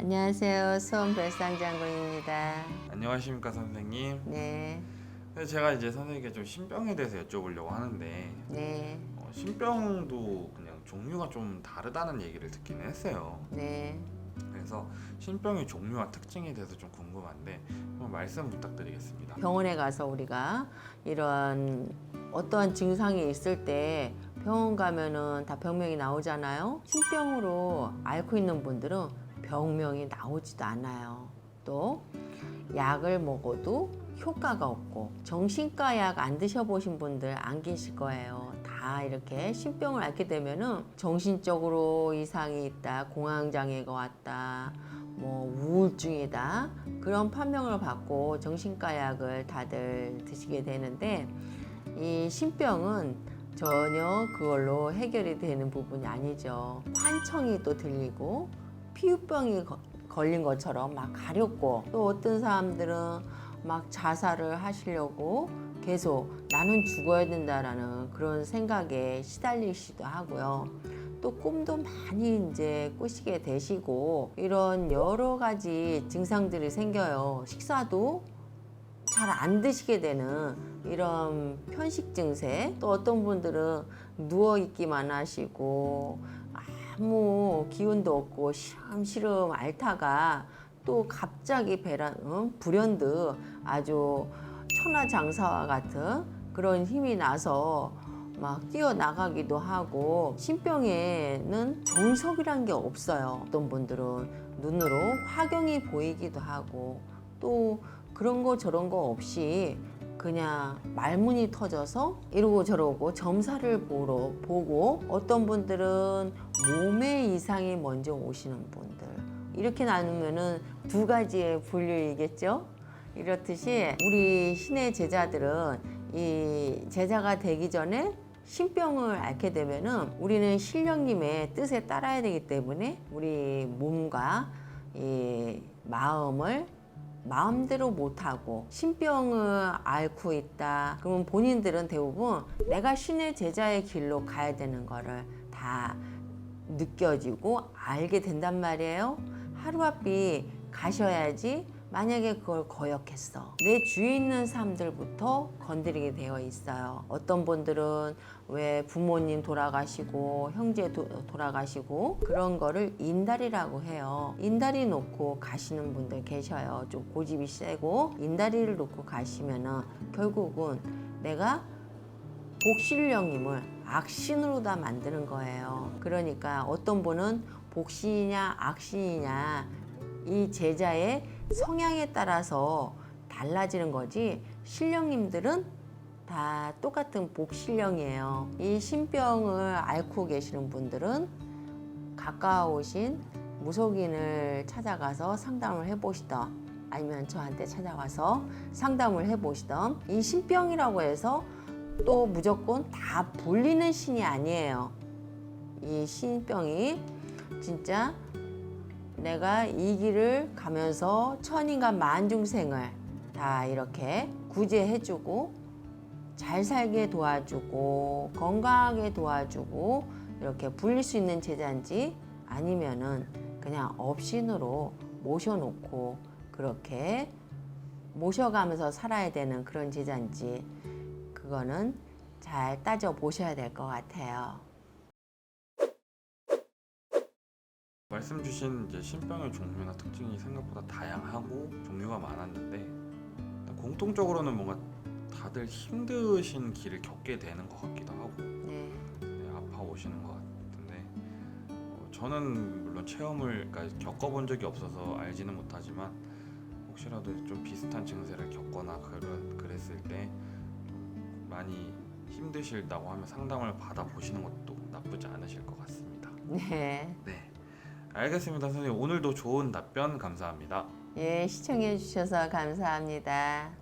안녕하세요. 수원 별상 장군입니다. 안녕하십니까 선생님. 네, 제가 이제 선생님께 좀 신병에 대해서 여쭤보려고 하는데 네, 어, 신병도 그냥 종류가 좀 다르다는 얘기를 듣긴 했어요. 네. 그래서 신병의 종류와 특징에 대해서 좀 궁금한데 한번 말씀 부탁드리겠습니다. 병원에 가서 우리가 이런 어떠한 증상이 있을 때 병원 가면은 다 병명이 나오잖아요. 신병으로 앓고 있는 분들은 병명이 나오지도 않아요. 또 약을 먹어도 효과가 없고 정신과 약 안 드셔보신 분들 안 계실 거예요. 다 이렇게 신병을 앓게 되면은 정신적으로 이상이 있다, 공황장애가 왔다, 뭐 우울증이다 그런 판명을 받고 정신과 약을 다들 드시게 되는데 이 신병은 전혀 그걸로 해결이 되는 부분이 아니죠. 환청이 또 들리고 피부병이 거- 걸린 것처럼 막 가렵고 또 어떤 사람들은 막 자살을 하시려고 계속 나는 죽어야 된다라는 그런 생각에 시달리시도 하고요. 또 꿈도 많이 이제 꾸시게 되시고 이런 여러 가지 증상들이 생겨요. 식사도 잘 안 드시게 되는 이런 편식 증세 또 어떤 분들은 누워 있기만 하시고 아무 기운도 없고 시름시름 앓다가 또 갑자기 배란 응? 불현듯 아주 천하장사와 같은 그런 힘이 나서 막 뛰어나가기도 하고 신병에는 정석이란 게 없어요. 어떤 분들은 눈으로 화경이 보이기도 하고 또 그런 거 저런 거 없이 그냥 말문이 터져서 이러고 저러고 점사를 보러 보고 어떤 분들은 몸에 이상이 먼저 오시는 분들 이렇게 나누면은 두 가지의 분류이겠죠. 이렇듯이 우리 신의 제자들은 이 제자가 되기 전에 신병을 앓게 되면은 우리는 신령님의 뜻에 따라야 되기 때문에 우리 몸과 이 마음을 마음대로 못하고 신병을 앓고 있다. 그러면 본인들은 대부분 내가 신의 제자의 길로 가야 되는 거를 다 느껴지고 알게 된단 말이에요. 하루아삐 가셔야지 만약에 그걸 거역했어. 내 주위에 있는 사람들부터 건드리게 되어 있어요. 어떤 분들은 왜 부모님 돌아가시고 형제 도, 돌아가시고 그런 거를 인달이라고 해요. 인달이 놓고 가시는 분들 계셔요. 좀 고집이 세고 인달이를 놓고 가시면은 결국은 내가 복신령님을 악신으로 다 만드는 거예요. 그러니까 어떤 분은 복신이냐 악신이냐 이 제자의 성향에 따라서 달라지는 거지 신령님들은 다 똑같은 복신령이에요. 이 신병을 앓고 계시는 분들은 가까우신 무속인을 찾아가서 상담을 해보시던 아니면 저한테 찾아와서 상담을 해보시던 이 신병이라고 해서 또 무조건 다 불리는 신이 아니에요. 이 신병이 진짜 내가 이 길을 가면서 천인과 만중생을 다 이렇게 구제해주고 잘 살게 도와주고 건강하게 도와주고 이렇게 불릴 수 있는 제자인지 아니면은 그냥 업신으로 모셔놓고 그렇게 모셔가면서 살아야 되는 그런 제자인지 그거는 잘 따져 보셔야 될 것 같아요. 말씀 주신 이제 신병의 종류나 특징이 생각보다 다양하고 종류가 많았는데 공통적으로는 뭔가 다들 힘드신 길을 겪게 되는 것 같기도 하고 네. 네, 아파 오시는 것 같은데 어, 저는 물론 체험을 그러니까 겪어본 적이 없어서 알지는 못하지만 혹시라도 좀 비슷한 증세를 겪거나 그런 그랬을 때좀 많이 힘드실다고 하면 상담을 받아 보시는 것도 나쁘지 않으실 것 같습니다. 네. 네, 알겠습니다, 선생님. 오늘도 좋은 답변 감사합니다. 예, 시청해 주셔서 감사합니다.